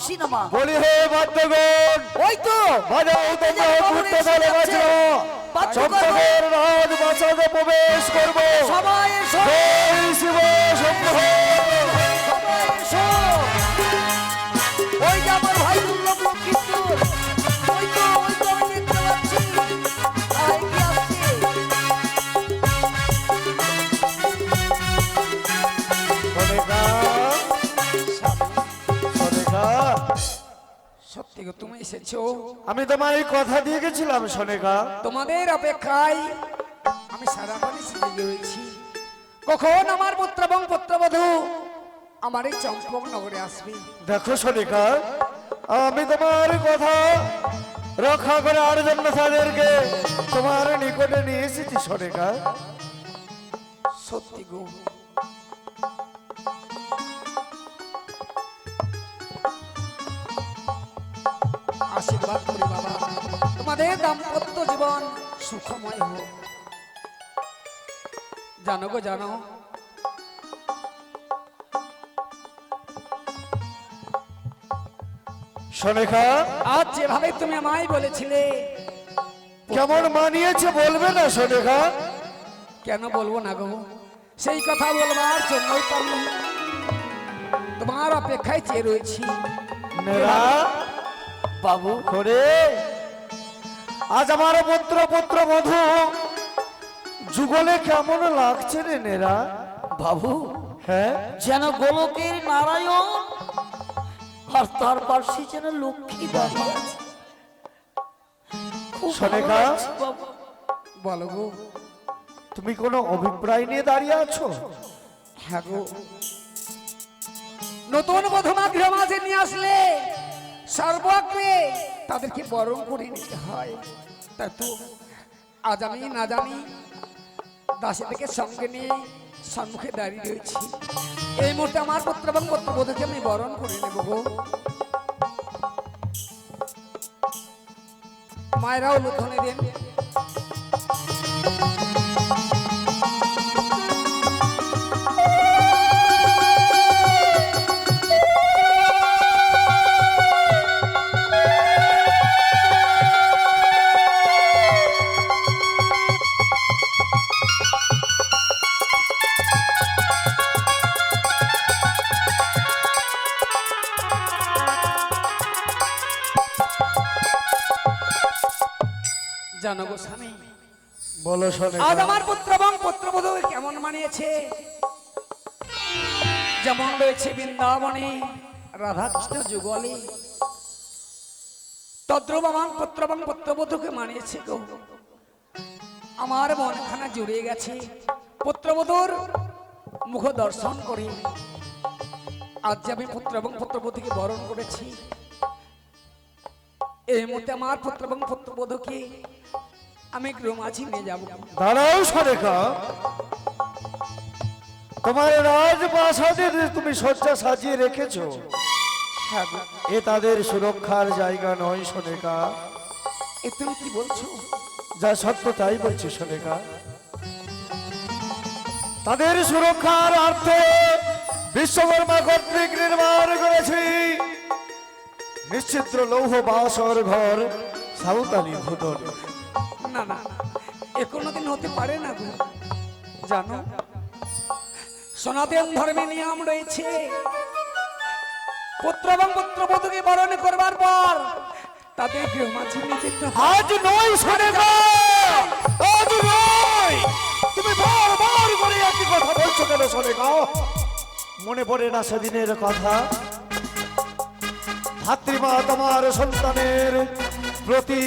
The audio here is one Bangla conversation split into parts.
সিনেমা বলি হে বাদ্যগণ ওই তো বাজাও তোমরা মুহূর্ত কালে বাজো রাজ বাসাতে প্রবেশ করব। সবাই জয় শিব তুমি এসেছ? আমি তোমার এই কথা দিয়ে গেছিলাম সনেকা। তোমাদের অপেক্ষায় আমি সারা পানি সিজে রয়েছি কখন আমার পুত্র এবং পুত্রবধূ আমার এই চম্পক নগরে আসবে? দেখো সনিকা আমি তোমার কথা রক্ষা করে আর জন্য তাদেরকে তোমার নিকটে নিয়ে এসেছি সনিকা। সত্যি গো দাম্পত্য জীবন সুখময় হোক। জানো গো জানো। সনিকা আজ যেভাবে তুমি আমায় বলেছিলে। কেমন মানিয়েছে বলবে না সনিকা কেন বলব না গো? সেই কথা বলবার জন্যই তো আমি তোমার অপেক্ষায় চেয়ে রয়েছি। বাবু। করে আজ আমার পুত্র পুত্র বধূ যুগলে কেমন লাগছে রে নেরা? বাবু হ্যাঁ? যেন গোলকের নারায়ণ আর তার পাশে যেন লক্ষ্মী সনেকা? বাবু। বলো গো। তুমি কোনো অভিপ্রায় নিয়ে দাঁড়িয়ে আছো? হ্যাঁ গো। নতুন বধমা গৃহ মাঝে নিয়ে আসলে সর্বাগ্রে তাদেরকে বরণ করে নিতে হয়। তাই তো আজ আমি না জানি দাসীদেরকে সঙ্গে নিয়ে সম্মুখে দাঁড়িয়ে রয়েছি। এই মুহূর্তে আমার পুত্র এবং পত্রবোধকে আমি বরণ করে নেব গো। মায়েরাও লুধনে দেন। মানিয়েছে যেমন রয়েছে বৃন্দাবনে রাধাকৃষ্ণ যুগলে। তদ্রুপ আমার পুত্র এবং পুত্রবধূকে মানিয়েছে গো। আমার মনখানা জুড়ে গেছে। পুত্রবধূর মুখ দর্শন করি। আজ যে আমি পুত্র এবং পুত্রবধূকে বরণ করেছি, এই মুহূর্তে আমার পুত্র এবং পুত্রবধূকে আমি গৃহমাঝি নিয়ে যাব। দাঁড়াও সরেখা। তোমার রাজপ্রাসাদে তুমি শয্যা সাজিয়ে রেখেছো। এ তাদের সুরক্ষার জায়গা নয় সোনেকা। এ তুমি কি বলছো? যা সত্য তাই বলছি সোনেকা। তাদের সুরক্ষার অর্থে বিশ্বকর্মা কর্তৃক নির্মাণ করেছি। নিশ্চিত্র লৌহ বাসর ঘর সাঁওতালি ভূতল। না না এ কোনোদিন হতে পারে না জানো সনাতন ধর্মে নিয়ম রয়েছে। পুত্র এবং পুত্রবধূকে বরণ করবার পর তাদের গৃহমাঝি নিয়ে যেতে। আজ নয় সোনেকা আজ নয়। তুমি বারবার করে একই কথা বলছো কেন মনে পড়ে না সেদিনের কথা? ভাতৃমা তোমার সন্তানের প্রতি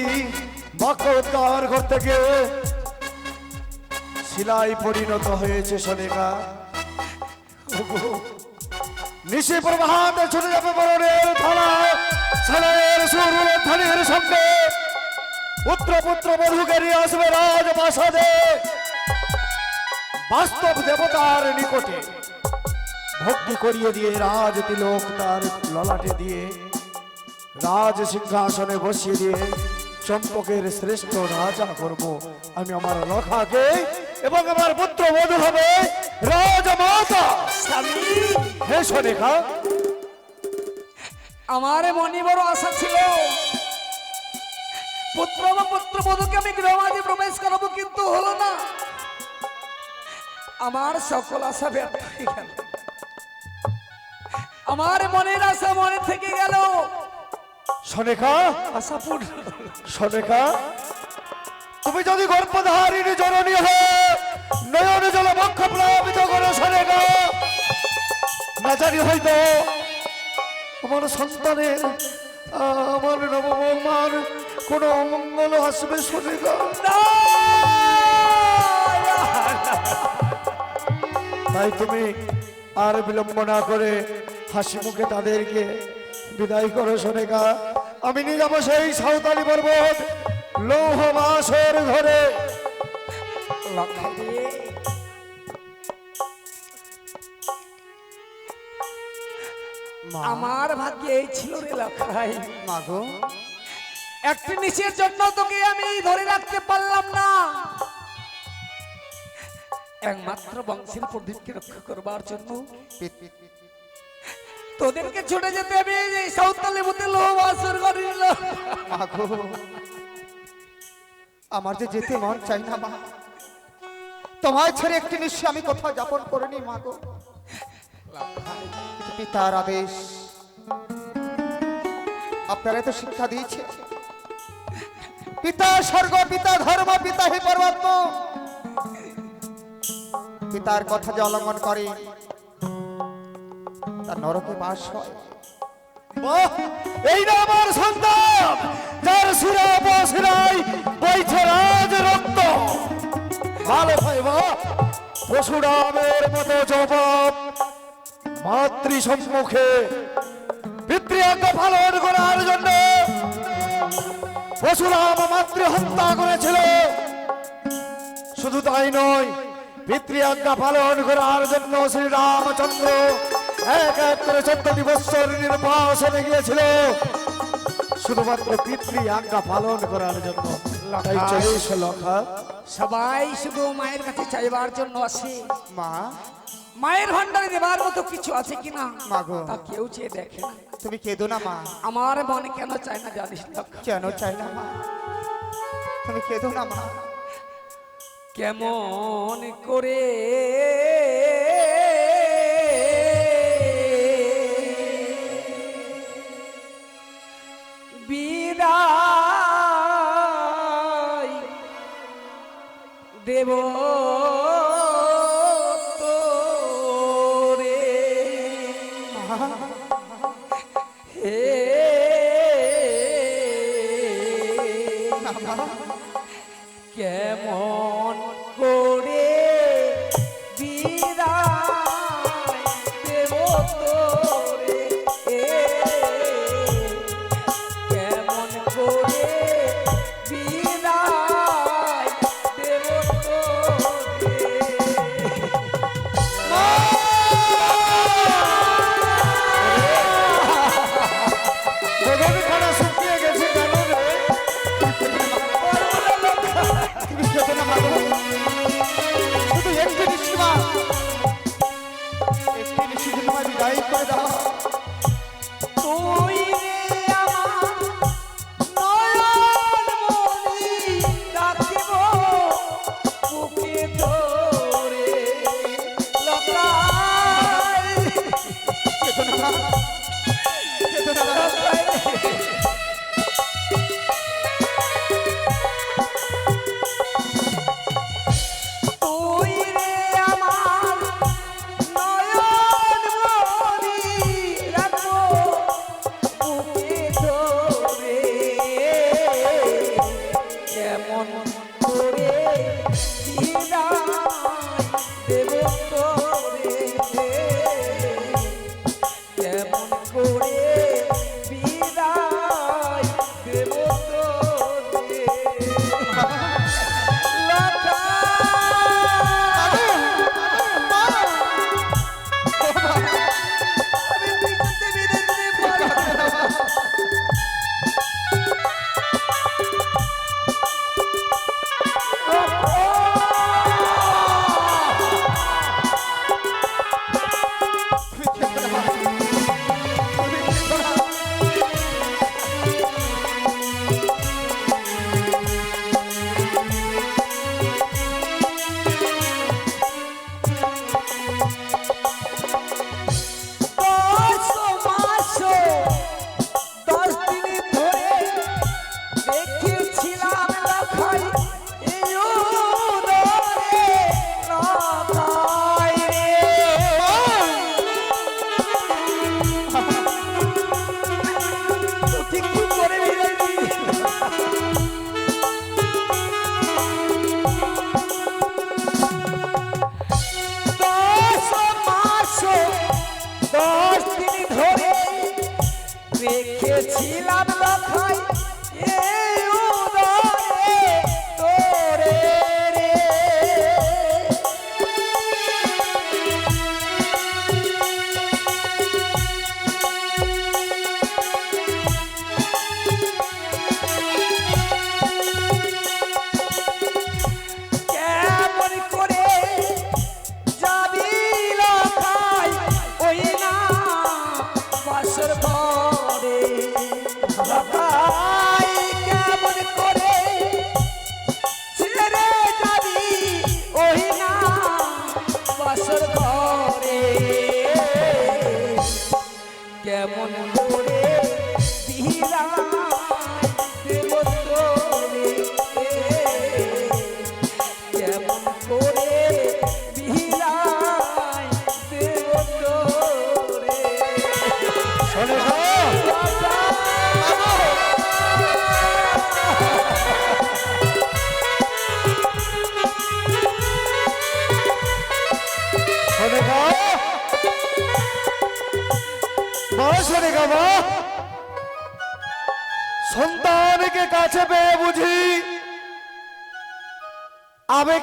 বাক্য উদ্ধার করতে গিয়ে পরিণত হয়েছে সোনেকা প্রভাতে ছুটে যাবে সালের সঙ্গে পুত্র পুত্র বধূকে নিয়ে আসবে রাজপ্রাসাদে। বাস্তব দেবতার নিকটে ভক্তি করিয়ে দিয়ে রাজ তিলক তার ললাটে দিয়ে, রাজ সিংহাসনে বসিয়ে দিয়ে চম্পকের শ্রেষ্ঠ রাজা করব। আমি আমার লখাকে এবং আমার পুত্র বধূ হবে সোনেখা আমার মনে বড় আশা ছিল। পুত্র বা পুত্র বধূকে আমি গৃহমাঝে প্রবেশ করাবো কিন্তু হলো না। আমার সকল আশা ব্যর্থ হয়ে গেল। আমার মনের আশা মনে থেকে গেল। সনেকা আশা পূর্ণ সনেকা তুমি যদি গর্ভধারিণী জননী হয়ে নয়ন জল বক্ষ প্লাবিত করো সনেকা না হয়তো আমার সন্তানের, আমার নবমার কোনো অমঙ্গল আসবে সনেকা তাই তুমি আর বিলম্ব না করে হাসি মুখে তাদেরকে বিদায় করো, সোনেকা। আমি নিয়ে যাব সেই সাঁওতালি পর্বত, লৌহ মাসের ধরে। আমার ভাগ্যে এই ছিল রে লক্ষাই মাগো একটি নিচের জন্য তোকে আমি ধরে রাখতে পারলাম না। একমাত্র বংশের প্রদীপকে রক্ষা করবার জন্য। তোদেরকে ছুটে যেতে আমি এই সাঁওতালি মধ্যে করে নিলাম আমার যে যেতে মন চাই না মা। তোমায় ছেড়ে একটি নিশ্চয় আমি কোথাও যাপন করিনি মাগো পিতার আদেশ। আপনারা তো শিক্ষা দিয়েছে পিতা স্বর্গ, পিতা ধর্ম, পিতা হি পরমাত্ম। পিতার কথা যে অলঙ্ঘন করে, তার নরকে বাস হয়। এই আমার সন্তান, যার সুরা বসিরাই বইছে রাজ রক্ত। ভালো ভাইবা পশুরামের মতো জবাব। মাতৃ সম্মুখে পিতৃ আজ্ঞা পালন করার জন্য পশুরাম মাতৃ হত্যা করেছিল। শুধু তাই নয় পিতৃ আজ্ঞা পালন করার জন্য শ্রী রামচন্দ্র এক এক করে চোদ্দটি বৎসর নির্বাসনে গিয়েছিল। শুধুমাত্র পিতৃ আজ্ঞা পালন করার জন্য। সবাই শুধু মায়ের কাছে চাইবার জন্য আসে। মা? মায়ের ভান্ডারে দেবার মতো কিছু আছে কিনা মাগো। তা কেউ চেয়ে দেখে না। তুমি কেঁদো না মা। আমার মনে কেন চায় না জানিস কেন চাই না মা? তুমি কেঁদো না মা। কেমন করে দেব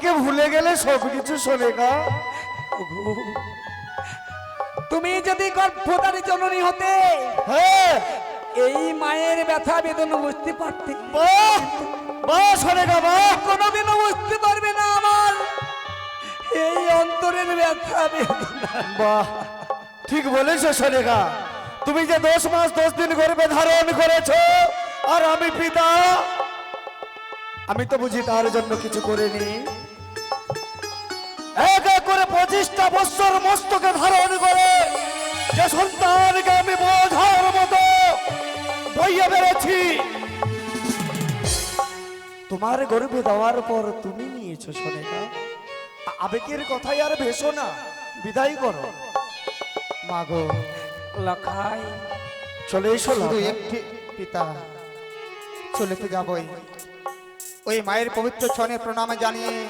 আবেগে ভুলে গেলে সব কিছু শোনে গা তুমি যদি গর্ভধারী জননী হতে হ্যাঁ। এই মায়ের ব্যথা বেদনা বুঝতে পারতে। কোনোদিনও বুঝতে পারবে না আমার এই অন্তরের ব্যথা বেদনা। বাহ ঠিক বলেছ সোনেগা তুমি যে দশ মাস দশ দিন গর্ভে ধারণ করেছ আর আমি পিতা আমি তো বুঝি তার জন্য কিছু করিনি। এক এক করে পঁচিশটা বছর মস্তকে ধারণ করে যে সন্তানকে আমি বোঝার মতো বইয়া বেড়েছি। তোমার গর্ভে দেওয়ার পর তুমি নিয়েছো সোনেগা আ- আবেগের কথাই আর ভেসো না বিদায় করো। মাগো লখাই চলে এসো শুধু। একটি পিতা চলে তো যাবই। ওই মায়ের পবিত্র ছনে প্রণাম জানিয়ে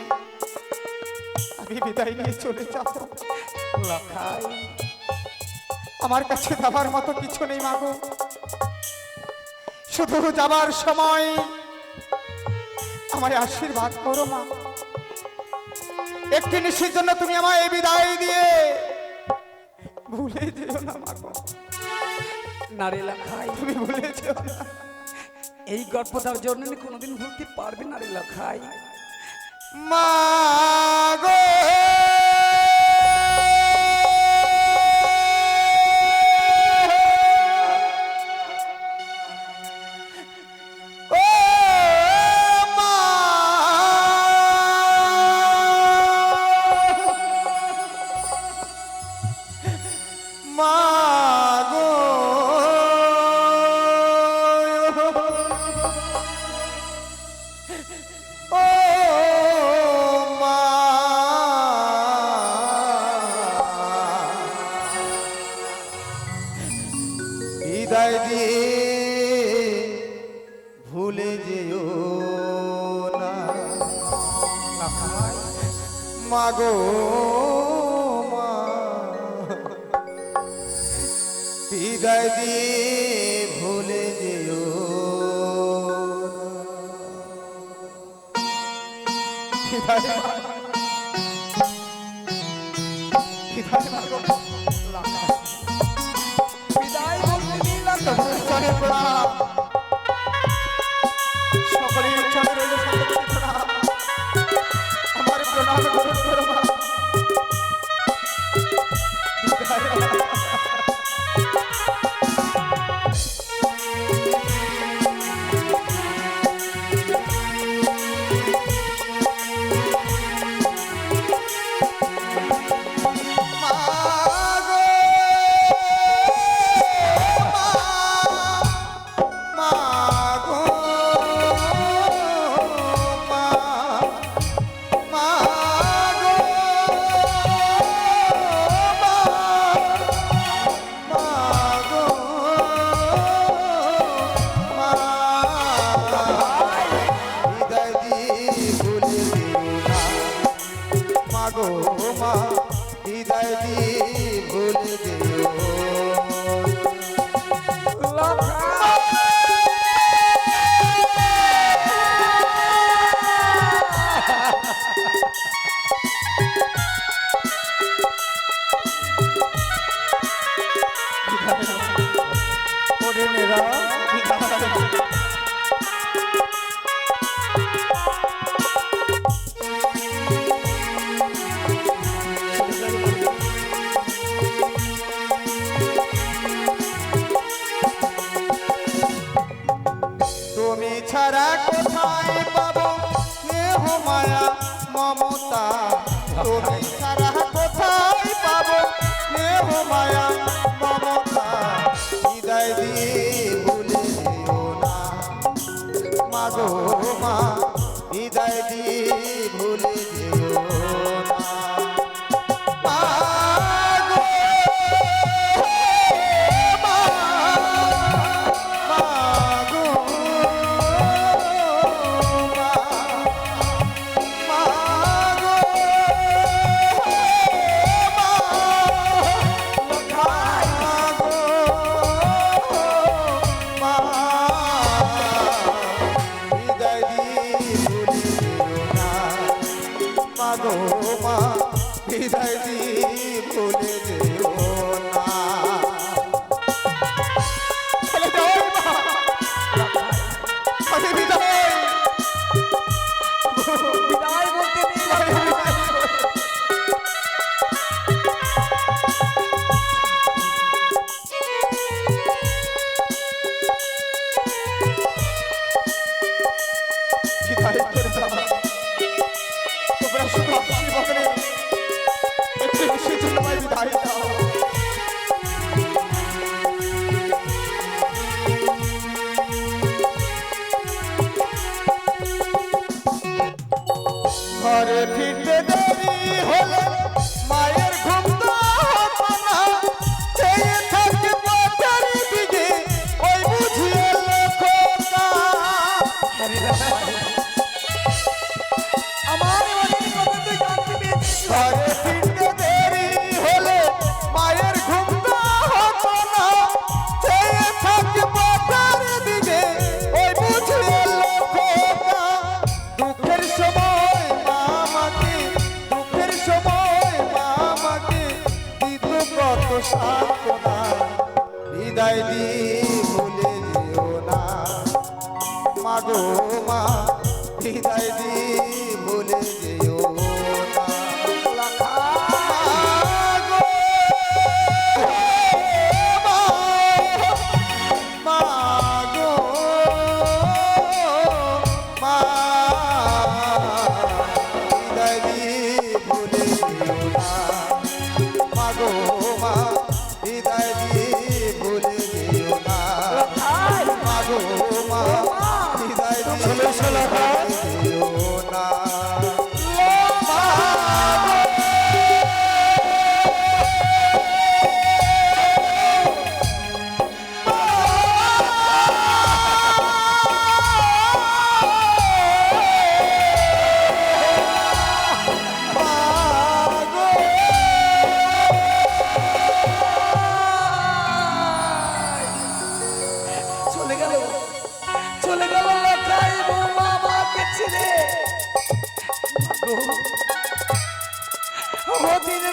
আমি বিদায় নিয়ে চলে যাব। লখাই আমার কাছে যাবার মতো কিছু নেই মাগো শুধু যাবার সময় আমায় আশীর্বাদ করো মা। একটি নিশির জন্য তুমি আমায় এই বিদায় দিয়ে ভুলে যেও না মাগো নারে লখাই তুমি ভুলে যেও না। এই গর্ভধার জন্য কোনোদিন ভুলতে পারবে না রে লখাই ও চলে মমতা তুমি সারা কোথায় পাবো? স্নেহ মায়া মমতা।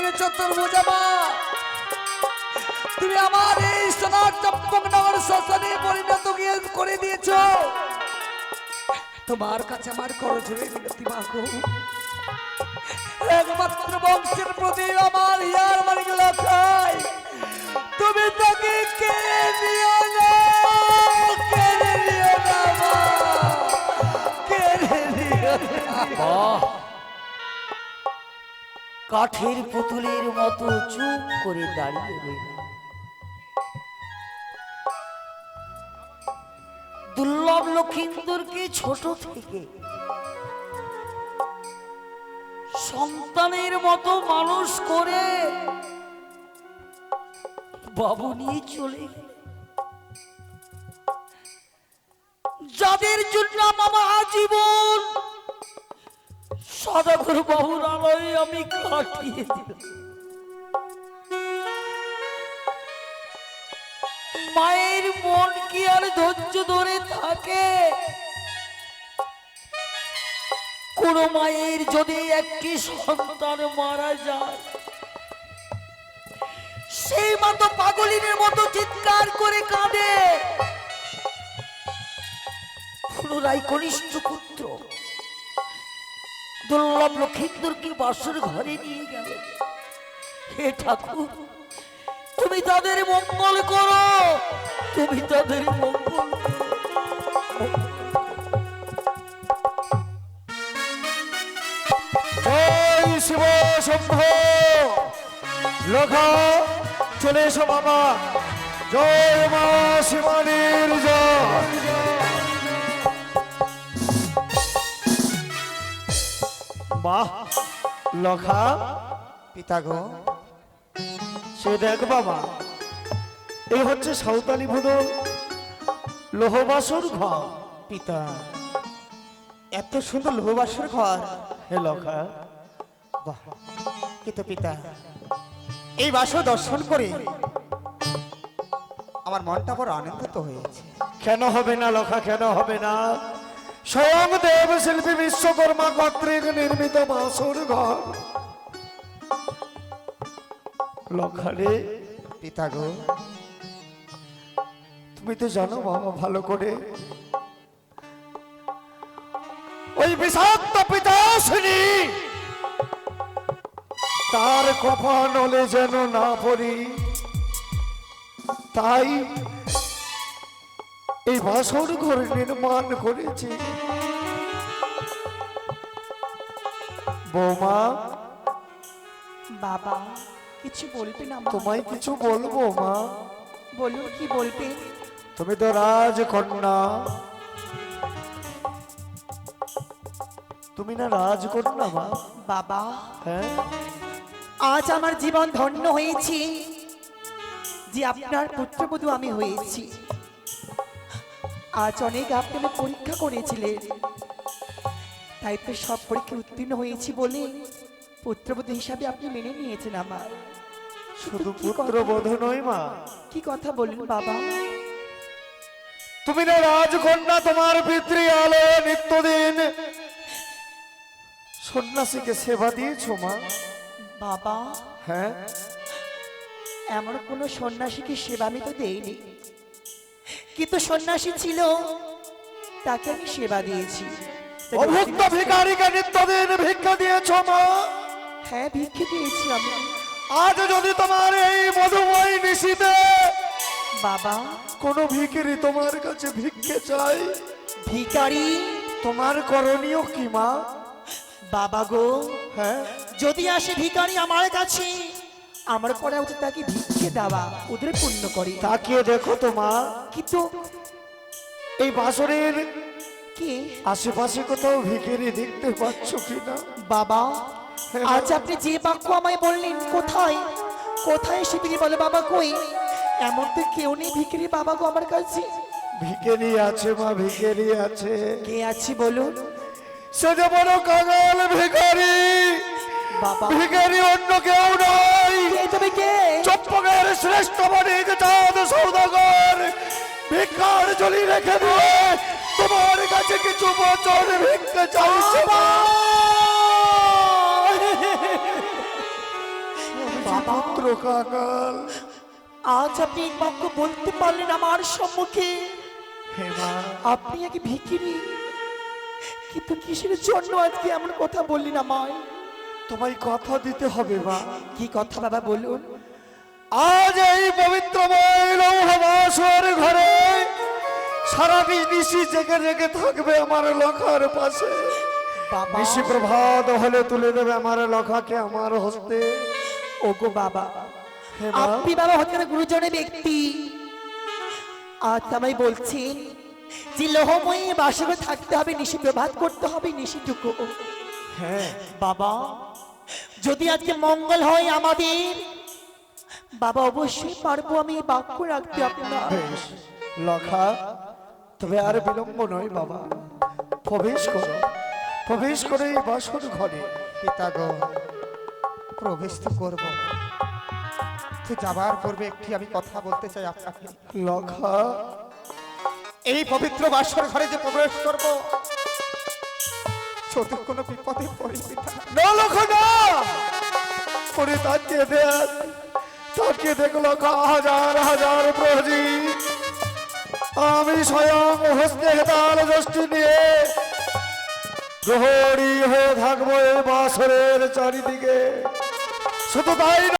দিনের চতুর্ভুজা মা তুমি আমার এই সোনার চম্পকনগর শ্মশানে পরিণত গিয়ে করে দিয়েছ। তোমার কাছে আমার করজোরে মিনতি মাগো। একমাত্র বংশের প্রতি আমার হিয়ার মালিক লক্ষাই তুমি তাকে কেড়ে নিও? না কেড়ে নিও না কেড়ে নিও? না কাঠের পুতুলের মতো চুপ করে দাঁড়িয়ে রইল। দুর্লভ লক্ষিন্দরকে ছোট থেকে সন্তানের মতো মানুষ করে বাবু নিয়ে চলে যাদের জন্য মামা আজীবন সদাগর বাবুর আলোয় আমি কাটিয়ে মায়ের মন কি আর ধৈর্য ধরে থাকে? কোন মায়ের যদি একটি সন্তান মারা যায়, সেই মতো পাগলিনের মতো চিৎকার করে কাঁদে। পুনরায় কনিষ্ঠ পুত্র দুর্লভ লক্ষিন্দরকে বাসর ঘরে নিয়ে গেল। হে ঠাকুর, তুমি তাদের মঙ্গল করো। তুমি তাদের মঙ্গল শিব শম্ভ লোখা চলে এসো বাবা। জয় মা শিবানীর জয়। বাহ। লখা। পিতা গো। সে দেখ বাবা এই হচ্ছে সাঁওতালি ভুদ লোহবাসর ঘর। পিতা এত সুন্দর লোহবাসর ঘর। হে লখা। বাহ কিন্তু পিতা। এই বাসর দর্শন করে আমার মনটা বড় আনন্দিত হয়েছে। কেন হবে না লখা কেন হবে না? স্বয়ং দেব শিল্পী বিশ্বকর্মা কর্তৃক নির্মিত বাসর ঘর। লখারে পিতা গো। তুমি তো জানো বাবা ভালো করে। ওই বিষাক্ত পিতাশ্রী তার কপানলে যেন না পড়ি। তাই এই বাসর ঘর নির্মাণ করেছি। বৌমা বাবা কিছু বলবেন আমার তোমায় কিছু বলব মা? বলুন কি বলবেন তুমি তো রাজকন্যা। তুমি না রাজকন্যা মা? বাবা হ্যাঁ? আজ আমার জীবন ধন্য হয়েছে যে আপনার পুত্রবধূ আমি হয়েছি। আজ অনেক আপনারা পরীক্ষা করেছিলেন তাই তো সব পরীক্ষা উত্তীর্ণ হয়েছি বলে পুত্রবধূ হিসাবে আপনি মেনে নিয়েছেন আমার শুধু কি কথা- পুত্র বোধ নয় মা। কি কথা বলুন বাবা? তুমি না রাজকন্যা তোমার পিতৃ আলো নিত্যদিন সন্ন্যাসীকে সেবা দিয়েছ মা। বাবা? হ্যাঁ। এমন কোনো সন্ন্যাসীকে সেবা আমি তো দেইনি। কিন্তু সন্ন্যাসী ছিল? তাকে আমি সেবা দিয়েছি। অভুক্ত ভিকারীকে নিত্যদিন ভিক্ষা দিয়েছ মা? হ্যাঁ ভিক্ষে দিয়েছি আমি। আজ যদি তোমার এই মধুময় নিশিতে বাবা কোনো ভিখারি তোমার কাছে ভিক্ষে চাই ভিখারি? তোমার করণীয় কি মা? বাবা গো হ্যাঁ। যদি আসে ভিখারি আমার কাছে আমার করা উচিত তাকে ভিক্ষে দেওয়া ওদের পূর্ণ করে। তাকিয়ে দেখো তো মা। কিন্তু এই বাসরের কি? আশেপাশে কোথাও ভিখারি দেখতে পাচ্ছ কিনা? বাবা আজ আপনি যে বাক্য আমায় বললেন কোথায়? কোথায় তিনি বলে বাবা কই? এমন তো কেউ নেই ভিখারি বাবা গো আমার কাছে। ভিখারি আছে মা ভিখারি আছে। কে আছি বলুন? সে যে বড় কাঙাল ভিখারি। ভিখারি অন্য কেউ কে তুমি কে? চম্পকের শ্রেষ্ঠ বণিক চাঁদ সৌদাগর। ভিক্ষার জলি রেখে দিয়ে তোমার কাছে কিছু বছর ভিক্ষা চাইছে। পুত্র কাঙাল আজ আপনি বাক্য বলতে পারলেন আমার সম্মুখে। আপনি আগে ভিখিরি। কিন্তু কিসের জন্য আজকে এমন কথা বললেন আমায়? তোমায় কথা দিতে হবে মা। কি কথা বাবা বলুন? আজ এই পবিত্র লৌহবাসর ঘরে সারা নিশি জেগে জেগে থাকবে আমার লখার পাশে। নিশি প্রভাত হলে তুলে দেবে আমার লখাকে আমার হস্তে। ওগো বাবা। আপনি বাবা হচ্ছেন গুরুজনের ব্যক্তি। আজ আমায় বলছেন যে লোহময়ী বাসবে থাকতে হবে নিশি প্রভাত করতে হবে নিশিটুকু হ্যাঁ। বাবা যদি আজকে মঙ্গল হয় আমাদের, বাবা অবশ্যই পারব আমি বাক্য রাখতে আপনার। লখা তবে আর বিলম্ব নয় বাবা। প্রবেশ করো, প্রবেশ করে এই বাসর ঘরে। পিতা প্রবেশ তো করব। যাবার পূর্বে একটি আমি কথা বলতে চাই আপনাকে। লখা, এই পবিত্র বাসর ঘরে যে প্রবেশ করব যদি কোনো বিপদে পড়িবি না লখা না! তার লখা হাজার হাজার প্রহরী। আমি স্বয়ং হস্তে হেতাল নিয়ে প্রহরী হয়ে থাকব এই বাসরের চারিদিকে। শুধু তাই